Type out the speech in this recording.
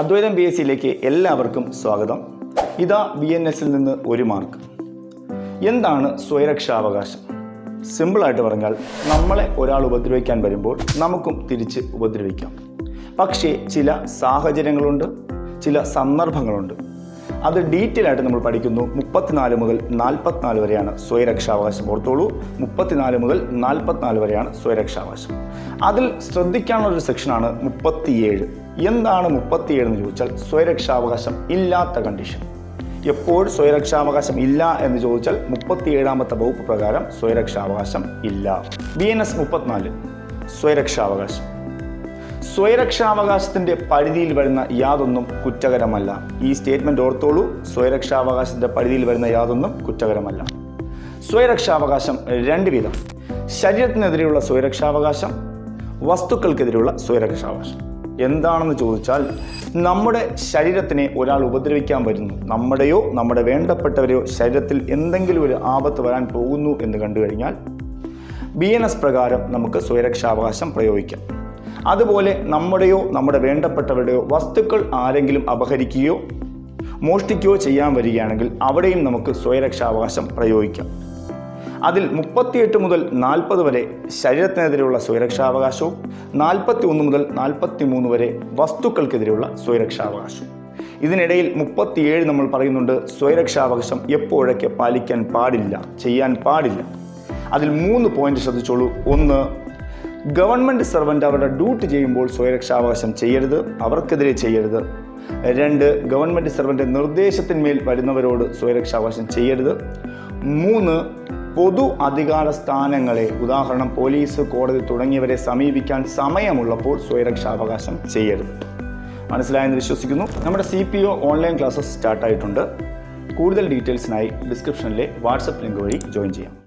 അദ്വൈതം B S സിയിലേക്ക് എല്ലാവർക്കും സ്വാഗതം. ഇതാ ബി എൻ എസിൽ നിന്ന് ഒരു മാർക്ക്. എന്താണ് സ്വയരക്ഷാവകാശം സിമ്പിളായിട്ട് പറഞ്ഞാൽ നമ്മളെ ഒരാൾ ഉപദ്രവിക്കാൻ വരുമ്പോൾ നമുക്കും തിരിച്ച് ഉപദ്രവിക്കാം. പക്ഷേ ചില സാഹചര്യങ്ങളുണ്ട് ചില സന്ദർഭങ്ങളുണ്ട്. അത് ഡീറ്റെയിൽ ആയിട്ട് നമ്മൾ പഠിക്കുന്നു. മുപ്പത്തിനാല് മുതൽ നാൽപ്പത്തിനാല് വരെയാണ് സ്വയരക്ഷാവകാശം ഓർത്തോളൂ മുപ്പത്തിനാല് മുതൽ നാൽപ്പത്തിനാല് വരെയാണ് സ്വയരക്ഷാവകാശം അതിൽ ശ്രദ്ധിക്കാനുള്ള ഒരു സെക്ഷനാണ് മുപ്പത്തിയേഴ്. എന്താണ് മുപ്പത്തിയേഴ് എന്ന് ചോദിച്ചാൽ സ്വയരക്ഷാവകാശം ഇല്ലാത്ത കണ്ടീഷൻ എപ്പോൾ സ്വയരക്ഷാവകാശം ഇല്ല എന്ന് ചോദിച്ചാൽ മുപ്പത്തിയേഴാമത്തെ വകുപ്പ് പ്രകാരം സ്വയരക്ഷാവകാശം ഇല്ല. ബി എൻ എസ് മുപ്പത്തിനാല് സ്വയരക്ഷാവകാശം. സ്വയരക്ഷാവകാശത്തിന്റെ പരിധിയിൽ വരുന്ന യാതൊന്നും കുറ്റകരമല്ല. ഈ സ്റ്റേറ്റ്മെന്റ് ഓർത്തോളൂ. സ്വയരക്ഷാവകാശത്തിന്റെ പരിധിയിൽ വരുന്ന യാതൊന്നും കുറ്റകരമല്ല. സ്വയരക്ഷാവകാശം രണ്ട് വിധം. ശരീരത്തിനെതിരെയുള്ള സ്വയരക്ഷാവകാശം വസ്തുക്കൾക്കെതിരെയുള്ള സ്വയരക്ഷാവകാശം. എന്താണെന്ന് ചോദിച്ചാൽ നമ്മുടെ ശരീരത്തിനെ ഒരാൾ ഉപദ്രവിക്കാൻ വരുന്നു. നമ്മുടെയോ നമ്മുടെ വേണ്ടപ്പെട്ടവരെയോ ശരീരത്തിൽ എന്തെങ്കിലും ഒരു ആപത്ത് വരാൻ പോകുന്നു എന്ന് കണ്ടു കഴിഞ്ഞാൽ ബി എൻ എസ് പ്രകാരം നമുക്ക് സ്വയരക്ഷാവകാശം പ്രയോഗിക്കാം. അതുപോലെ നമ്മുടെയോ നമ്മുടെ വേണ്ടപ്പെട്ടവരുടെയോ വസ്തുക്കൾ ആരെങ്കിലും അപഹരിക്കുകയോ മോഷ്ടിക്കുകയോ ചെയ്യാൻ വരികയാണെങ്കിൽ അവിടെയും നമുക്ക് സ്വയരക്ഷാവകാശം പ്രയോഗിക്കാം. അതിൽ മുപ്പത്തിയെട്ട് മുതൽ നാൽപ്പത് വരെ ശരീരത്തിനെതിരെയുള്ള സുരക്ഷാവകാശവും നാൽപ്പത്തി ഒന്ന് മുതൽ നാൽപ്പത്തി മൂന്ന് വരെ വസ്തുക്കൾക്കെതിരെയുള്ള സുരക്ഷാവകാശവും ഇതിനിടയിൽ മുപ്പത്തിയേഴ് നമ്മൾ പറയുന്നുണ്ട് സ്വയരക്ഷാവകാശം എപ്പോഴൊക്കെ പാലിക്കാൻ പാടില്ല ചെയ്യാൻ പാടില്ല. അതിൽ മൂന്ന് പോയിന്റ് ശ്രദ്ധിച്ചോളൂ. ഒന്ന് ഗവൺമെന്റ് സർവന്റ് അവരുടെ ഡ്യൂട്ടി ചെയ്യുമ്പോൾ സ്വയരക്ഷാവകാശം ചെയ്യരുത് അവർക്കെതിരെ ചെയ്യരുത്. രണ്ട് ഗവൺമെന്റ് സർവന്റെ നിർദ്ദേശത്തിന്മേൽ വരുന്നവരോട് സ്വയരക്ഷാവകാശം ചെയ്യരുത്. മൂന്ന് പൊതു അധികാര സ്ഥാനങ്ങളെ ഉദാഹരണം പോലീസ് കോടതി തുടങ്ങിയവരെ സമീപിക്കാൻ സമയമുള്ളപ്പോൾ സ്വയരക്ഷാവകാശം ചെയ്യരുത്. മനസ്സിലായെന്ന് വിശ്വസിക്കുന്നു. നമ്മുടെ C P O online classes സ്റ്റാർട്ടായിട്ടുണ്ട് കൂടുതൽ ഡീറ്റെയിൽസിനായി ഡിസ്ക്രിപ്ഷനിലെ വാട്സപ്പ് ലിങ്ക് വഴി ജോയിൻ ചെയ്യാം.